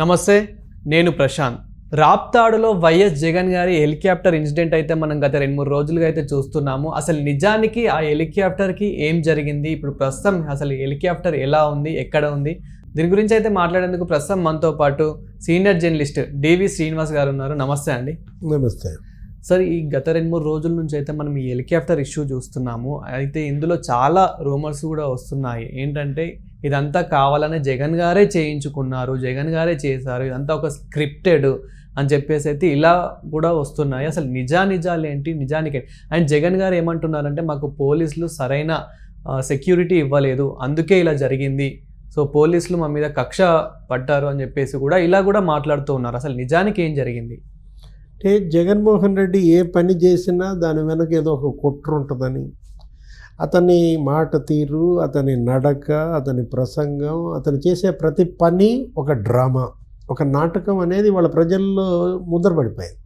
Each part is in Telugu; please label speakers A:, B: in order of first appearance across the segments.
A: నమస్తే నేను ప్రశాంత్. రాప్తాడులో వైఎస్ జగన్ గారి హెలికాప్టర్ ఇన్సిడెంట్ అయితే మనం గత రెండు మూడు రోజులుగా అయితే చూస్తున్నాము. అసలు నిజానికి ఆ హెలికాప్టర్కి ఏం జరిగింది? ఇప్పుడు ప్రస్తుతం అసలు హెలికాప్టర్ ఎలా ఉంది? ఎక్కడ ఉంది? దీని గురించి అయితే మాట్లాడేందుకు ప్రస్తుతం మనతో పాటు సీనియర్ జర్నలిస్ట్ డివి శ్రీనివాస్ గారు ఉన్నారు. నమస్తే అండి.
B: నమస్తే.
A: సార్ ఈ గత రెండు మూడు రోజుల నుంచి అయితే మనం ఈ హెలికాప్టర్ ఇష్యూ చూస్తున్నాము. అయితే ఇందులో చాలా రూమర్స్ కూడా వస్తున్నాయి. ఏంటంటే ఇదంతా కావాలనే జగన్ గారే చేయించుకున్నారు జగన్ గారే చేశారు ఇదంతా ఒక స్క్రిప్టెడ్ అని చెప్పేసి అయితే ఇలా కూడా వస్తున్నాయి. అసలు నిజా నిజాలు ఏంటి? నిజానికి అండ్ జగన్ గారు ఏమంటున్నారంటే మాకు పోలీసులు సరైన సెక్యూరిటీ ఇవ్వలేదు. అందుకే ఇలా జరిగింది. సో పోలీసులు మా మీద కక్ష పడ్డారు అని చెప్పేసి కూడా ఇలా కూడా మాట్లాడుతూ ఉన్నారు. అసలు నిజానికి ఏం జరిగింది?
B: అంటే జగన్మోహన్ రెడ్డి ఏ పని చేసినా దాని వెనక ఏదో ఒక కుట్ర ఉంటుందని. అతని మాట తీరు అతని నడక అతని ప్రసంగం అతను చేసే ప్రతి పని ఒక డ్రామా. ఒక నాటకం అనేది వాళ్ళ ప్రజల్లో ముద్రపడిపోయింది.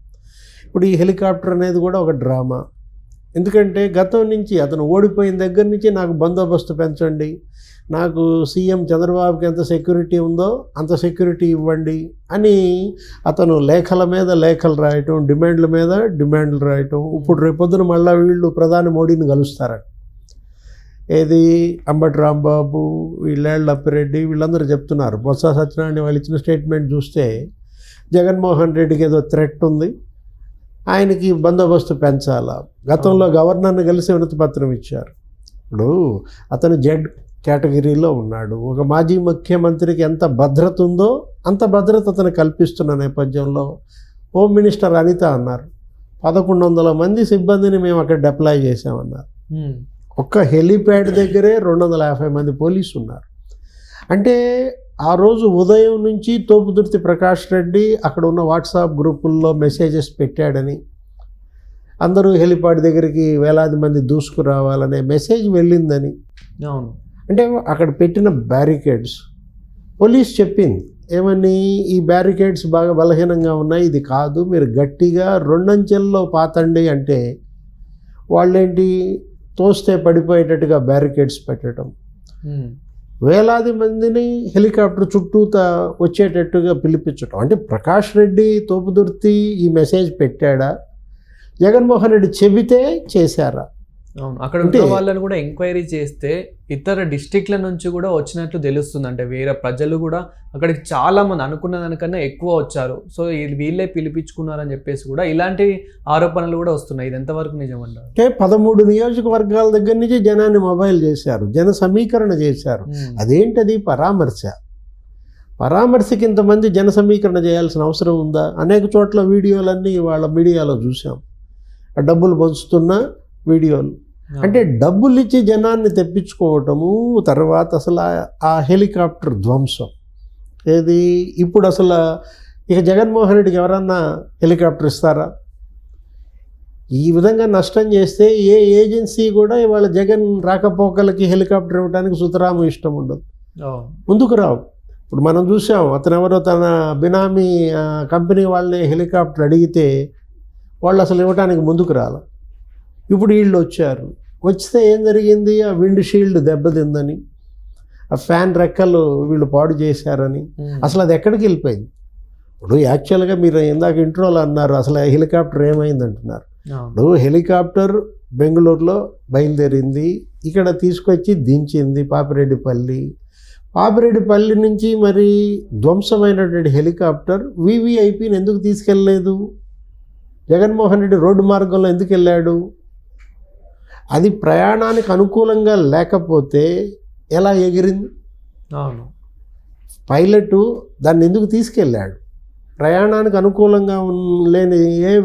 B: ఇప్పుడు ఈ హెలికాప్టర్ అనేది కూడా ఒక డ్రామా. ఎందుకంటే గతం నుంచి అతను ఓడిపోయిన దగ్గర నుంచి నాకు బందోబస్తు పెంచండి నాకు సీఎం చంద్రబాబుకి ఎంత సెక్యూరిటీ ఉందో అంత సెక్యూరిటీ ఇవ్వండి అని అతను లేఖల మీద లేఖలు రాయటం డిమాండ్ల మీద డిమాండ్లు రాయటం ఇప్పుడు రేపొద్దున మళ్ళీ వీళ్ళు ప్రధాని మోడీని కలుస్తారట. ఏది? అంబటి రాంబాబు వీళ్ళేళ్ళ అప్పిరెడ్డి వీళ్ళందరూ చెప్తున్నారు. బొత్స సత్యనారాయణ వాళ్ళు ఇచ్చిన స్టేట్మెంట్ చూస్తే జగన్మోహన్ రెడ్డికి ఏదో థ్రెట్ ఉంది. ఆయనకి బందోబస్తు పెంచాలా? గతంలో గవర్నర్ని కలిసి వినతి పత్రం ఇచ్చారు. ఇప్పుడు అతను జెడ్ కేటగిరీలో ఉన్నాడు. ఒక మాజీ ముఖ్యమంత్రికి ఎంత భద్రత ఉందో అంత భద్రత అతను కల్పిస్తున్న నేపథ్యంలో హోమ్ మినిస్టర్ అనిత అన్నారు. పదకొండు వందల మంది సిబ్బందిని మేము అక్కడ డిప్లాయ్ చేసామన్నారు. ఒక్క హెలీప్యాడ్ దగ్గరే రెండు వందల యాభై మంది పోలీసు ఉన్నారు అంటే ఆ రోజు ఉదయం నుంచి తోపుదుర్తి ప్రకాష్ రెడ్డి అక్కడ ఉన్న వాట్సాప్ గ్రూపుల్లో మెసేజెస్ పెట్టాడని. అందరూ హెలిప్యాడ్ దగ్గరికి వేలాది మంది దూసుకురావాలనే మెసేజ్ వెళ్ళిందని.
A: అవును.
B: అంటే అక్కడ పెట్టిన బ్యారికేడ్స్. పోలీస్ చెప్పింది ఏమని ఈ బ్యారికేడ్స్ బాగా బలహీనంగా ఉన్నాయి ఇది కాదు మీరు గట్టిగా రెండంచెల్లో పాతండి అంటే వాళ్ళేంటి తోస్తే పడిపోయేటట్టుగా బ్యారికేడ్స్ పెట్టడం. వేలాది మందిని హెలికాప్టర్ చుట్టూత వచ్చేటట్టుగా పిలిపించడం అంటే ప్రకాష్ రెడ్డి తోపుదుర్తి ఈ మెసేజ్ పెట్టాడా? జగన్మోహన్ రెడ్డి చెబితే చేశారా?
A: అవును. అక్కడ ఉన్న వాళ్ళని కూడా ఎంక్వైరీ చేస్తే ఇతర డిస్టిక్ల నుంచి కూడా వచ్చినట్లు తెలుస్తుంది. అంటే వేరే ప్రజలు కూడా అక్కడికి చాలా మంది అనుకున్న దానికన్నా ఎక్కువ వచ్చారు. సో వీళ్ళే పిలిపించుకున్నారని చెప్పేసి కూడా ఇలాంటి ఆరోపణలు కూడా వస్తున్నాయి. ఇది ఎంతవరకు నిజం అంటారు?
B: అంటే పదమూడు నియోజకవర్గాల దగ్గర నుంచి జనాన్ని మొబైల్ చేశారు. జన సమీకరణ చేశారు. అదేంటది? పరామర్శ. పరామర్శకి ఇంతమంది జన సమీకరణ చేయాల్సిన అవసరం ఉందా? అనేక చోట్ల వీడియోలన్నీ వాళ్ళ మీడియాలో చూసాం డబ్బులు పంచుతున్న వీడియోలు. అంటే డబ్బులు ఇచ్చి జనాన్ని తెప్పించుకోవటము తర్వాత అసలు ఆ- హెలికాప్టర్ ధ్వంసం. ఏది? ఇప్పుడు అసలు ఇక జగన్మోహన్ రెడ్డికి ఎవరన్నా హెలికాప్టర్ ఇస్తారా? ఈ విధంగా నష్టం చేస్తే ఏ ఏజెన్సీ కూడా ఇవాళ జగన్ రాకపోకలకి హెలికాప్టర్ ఇవ్వడానికి సుతరాము ఇష్టం ఉండదు. ముందుకు రావు. ఇప్పుడు మనం చూసాం అతను ఎవరో తన బినామీ కంపెనీ వాళ్ళని హెలికాప్టర్ అడిగితే వాళ్ళు అసలు ఇవ్వడానికి ముందుకు రాల. ఇప్పుడు వీళ్ళు వచ్చారు. వచ్చితే ఏం జరిగింది? ఆ విండ్ షీల్డ్ దెబ్బతిందని ఆ ఫ్యాన్ రెక్కలు వీళ్ళు పాడు చేశారని. అసలు అది ఎక్కడికి వెళ్ళిపోయింది? ఇప్పుడు యాక్చువల్గా మీరు ఇందాక ఇంట్రోలో అన్నారు అసలు హెలికాప్టర్ ఏమైంది అంటున్నారు. ఇప్పుడు హెలికాప్టర్ బెంగళూరులో బయలుదేరింది ఇక్కడ తీసుకొచ్చి దించింది పాపిరెడ్డిపల్లి. పాపిరెడ్డిపల్లి నుంచి మరి ధ్వంసమైనటువంటి హెలికాప్టర్ వివిఐపిని ఎందుకు తీసుకెళ్ళలేదు? జగన్మోహన్ రెడ్డి రోడ్డు మార్గంలో ఎందుకు వెళ్ళాడు? అది ప్రయాణానికి అనుకూలంగా లేకపోతే ఎలా ఎగిరింది?
A: అవును.
B: పైలట్ దాన్ని ఎందుకు తీసుకెళ్ళాడు? ప్రయాణానికి అనుకూలంగా లేని ఏ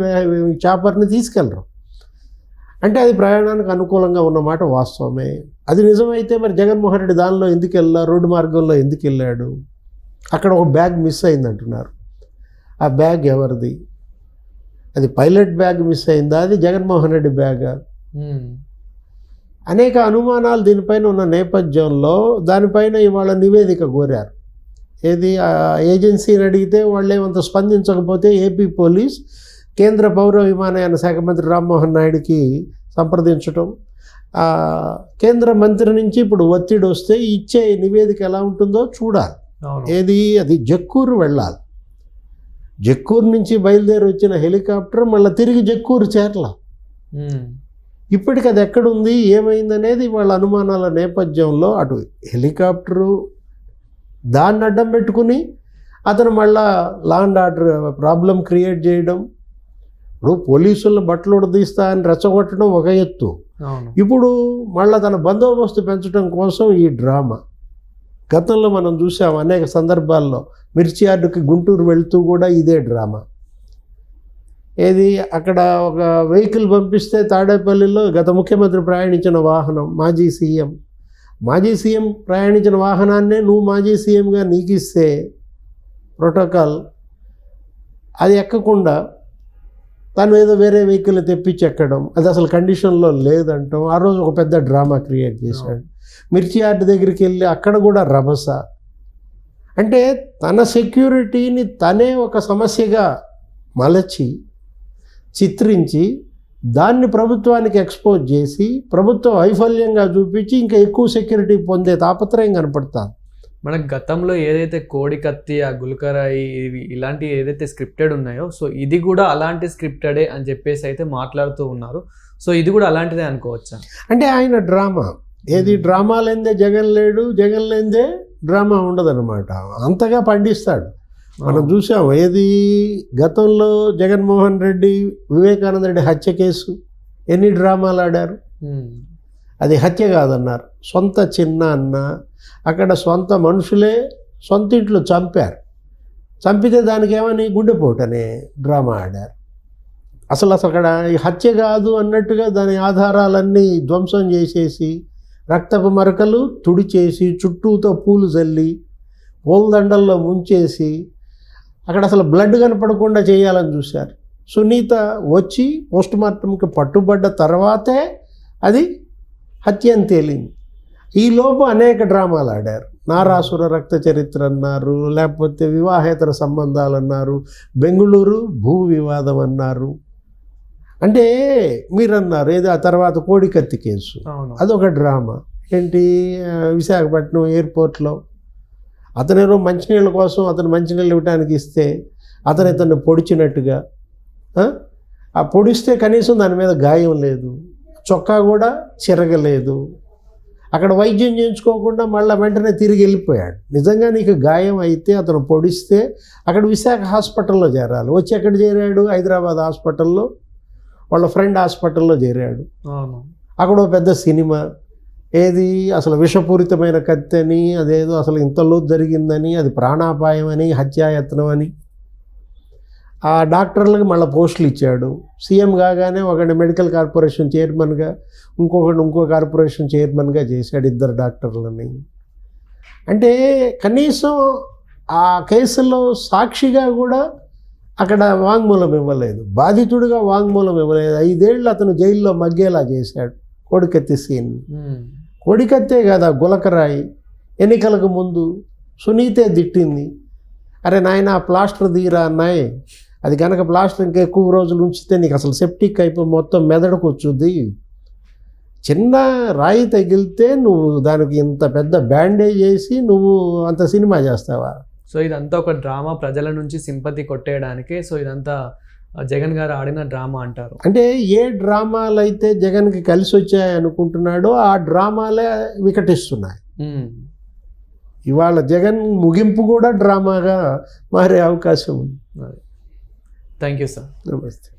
B: చాపర్ని తీసుకెళ్ళరు. అంటే అది ప్రయాణానికి అనుకూలంగా ఉన్నమాట వాస్తవమే. అది నిజమైతే మరి జగన్మోహన్ రెడ్డి దానిలో ఎందుకు వెళ్ళా రోడ్డు మార్గంలో ఎందుకు వెళ్ళాడు అక్కడ ఒక బ్యాగ్ మిస్ అయింది అంటున్నారు ఆ బ్యాగ్ ఎవరిది? అది పైలట్ బ్యాగ్ మిస్ అయిందా? అది జగన్మోహన్ రెడ్డి బ్యాగా. అనేక అనుమానాలు దీనిపైన ఉన్న నేపథ్యంలో దానిపైన ఇవాళ నివేదిక కోరారు. ఏది? ఏజెన్సీని అడిగితే వాళ్ళు ఏమంత స్పందించకపోతే ఏపీ పోలీస్ కేంద్ర పౌర విమానయాన శాఖ మంత్రి రామ్మోహన్ నాయుడికి సంప్రదించటం. కేంద్ర మంత్రి నుంచి ఇప్పుడు ఒత్తిడి వస్తే ఇచ్చే నివేదిక ఎలా ఉంటుందో చూడాలి. ఏది? అది జక్కూరు వెళ్ళాలి. జక్కూరు నుంచి బయలుదేరి వచ్చిన హెలికాప్టర్ మళ్ళీ తిరిగి జక్కూరు చేరల. ఇప్పటికి అది ఎక్కడుంది? ఏమైందనేది వాళ్ళ అనుమానాల నేపథ్యంలో అటు హెలికాప్టరు దాన్ని అడ్డం పెట్టుకుని అతను మళ్ళా law and order problem create చేయడం ఇప్పుడు పోలీసులను బట్టలు ఉడదీస్తా అని రెచ్చగొట్టడం ఒక ఎత్తు. ఇప్పుడు మళ్ళా తన బందోబస్తు పెంచడం కోసం ఈ డ్రామా. గతంలో మనం చూసాం అనేక సందర్భాల్లో మిర్చి యార్డుకి గుంటూరు వెళ్తూ కూడా ఇదే డ్రామా. ఏది? అక్కడ ఒక వెహికల్ పంపిస్తే తాడేపల్లిలో గత ముఖ్యమంత్రి ప్రయాణించిన వాహనం మాజీ సీఎం. మాజీ సీఎం ప్రయాణించిన వాహనాన్నే నువ్వు మాజీ సీఎంగా నీకు ఇస్తే ప్రోటోకాల్ అది ఎక్కకుండా తను ఏదో వేరే వెహికల్ తెప్పించి ఎక్కడం. అది అసలు కండిషన్లో లేదంటాం ఆ రోజు ఒక పెద్ద డ్రామా క్రియేట్ చేశాడు. మిర్చి యార్డ్ దగ్గరికి వెళ్ళి అక్కడ కూడా రభస. అంటే తన సెక్యూరిటీని తనే ఒక సమస్యగా మలచి చిత్రించి దాన్ని ప్రభుత్వానికి ఎక్స్పోజ్ చేసి ప్రభుత్వ వైఫల్యంగా చూపించి ఇంకా ఎక్కువ సెక్యూరిటీ పొందే తాపత్రయం కనపడతాను
A: మనకు గతంలో ఏదైతే కోడి కత్తి ఆ గుల్కరాయి ఇవి ఇలాంటి ఏదైతే స్క్రిప్టెడ్ ఉన్నాయో సో ఇది కూడా అలాంటి స్క్రిప్టెడే అని చెప్పేసి అయితే మాట్లాడుతూ ఉన్నారు. సో ఇది కూడా అలాంటిదే అనుకోవచ్చా?
B: అంటే ఆయన డ్రామా. ఏది డ్రామా లేనిదే జగన్ లేడు జగన్ లేనిదే డ్రామా ఉండదన్నమాట. అంతగా పండిస్తాడు. మనం చూసాం ఏది గతంలో జగన్మోహన్ రెడ్డి వివేకానంద రెడ్డి హత్య కేసు ఎన్ని డ్రామాలు ఆడారు. అది హత్య కాదన్నారు. సొంత చిన్న అన్న అక్కడ సొంత మనుషులే సొంత ఇంట్లో చంపారు. చంపితే దానికి ఏమని గుండెపోటు అనే డ్రామా ఆడారు. అసలు అసలు అక్కడ ఈ హత్య కాదు అన్నట్టుగా దాని ఆధారాలన్నీ ధ్వంసం చేసేసి రక్తపు మరకలు తుడిచేసి చుట్టూతో పూలు చల్లి పూలదండల్లో ముంచేసి అక్కడ అసలు బ్లడ్ కనపడకుండా చేయాలని చూశారు. సునీత వచ్చి పోస్ట్ మార్టంకి పట్టుబడ్డ తర్వాతే అది హత్య అని తేలింది. ఈ లోపు అనేక డ్రామాలు ఆడారు. నారాసుర రక్త చరిత్ర అన్నారు లేకపోతే వివాహేతర సంబంధాలు అన్నారు బెంగుళూరు భూ వివాదం అన్నారు. అంటే మీరు అన్నారు ఏదో ఆ తర్వాత కోడికత్తి కేసు. అదొక డ్రామా. ఏంటి విశాఖపట్నం ఎయిర్పోర్ట్లో అతనేమో మంచినీళ్ళ కోసం అతను మంచినీళ్ళు ఇవ్వడానికి ఇస్తే అతను ఇతన్ని పొడిచినట్టుగా ఆ? పొడిస్తే కనీసం దాని మీద గాయం లేదు చొక్కా కూడా చిరగలేదు. అక్కడ వైద్యం చేయించుకోకుండా మళ్ళీ వెంటనే తిరిగి వెళ్ళిపోయాడు. నిజంగా నీకు గాయం అయితే అతను పొడిస్తే అక్కడ విశాఖ హాస్పిటల్లో చేరాలి. వచ్చి ఎక్కడ చేరాడు? హైదరాబాద్ హాస్పిటల్లో వాళ్ళ ఫ్రెండ్ హాస్పిటల్లో చేరాడు.
A: అవును.
B: అక్కడ పెద్ద సినిమా ఏది? అసలు విషపూరితమైన కత్తి అని అదేదో అసలు ఇంతలో జరిగిందని అది ప్రాణాపాయం అని హత్యాయత్నం అని. ఆ డాక్టర్లకు మళ్ళీ పోస్టులు ఇచ్చాడు. సీఎం కాగానే ఒకటి మెడికల్ కార్పొరేషన్ చైర్మన్గా ఇంకొకటి ఇంకో కార్పొరేషన్ చైర్మన్గా చేశాడు ఇద్దరు డాక్టర్లని. అంటే కనీసం ఆ కేసులో సాక్షిగా కూడా అక్కడ వాంగ్మూలం ఇవ్వలేదు. బాధితుడిగా వాంగ్మూలం ఇవ్వలేదు. ఐదేళ్ళు అతను జైల్లో మగ్గేలా చేశాడు. కోడికత్తి సీన్. కోడికత్తే కదా గులకరాయి. ఎన్నికలకు ముందు సునీతే దిట్టింది. అరే నాయన ప్లాస్టర్ తీరా అన్నాయి. అది కనుక ప్లాస్టర్ ఇంకా ఎక్కువ రోజులు ఉంచితే నీకు అసలు సెప్టిక్ అయిపోయి మొత్తం మెదడుకు వచ్చుద్ది. చిన్న రాయి తగిలితే నువ్వు దానికి ఇంత పెద్ద బ్యాండేజ్ వేసి నువ్వు అంత సినిమా చేస్తావా?
A: సో ఇదంతా ఒక డ్రామా. ప్రజల నుంచి సింపతి కొట్టేయడానికే. సో ఇదంతా జగన్ గారు ఆడిన డ్రామా అంటారు.
B: అంటే ఏ డ్రామాలు అయితే జగన్కి కలిసి వచ్చాయి అనుకుంటున్నాడో ఆ డ్రామాలే వికటిస్తున్నాయి. ఇవాళ జగన్ ముగింపు కూడా డ్రామాగా మారే అవకాశం ఉంది.
A: Thank you sir.
B: నమస్తే.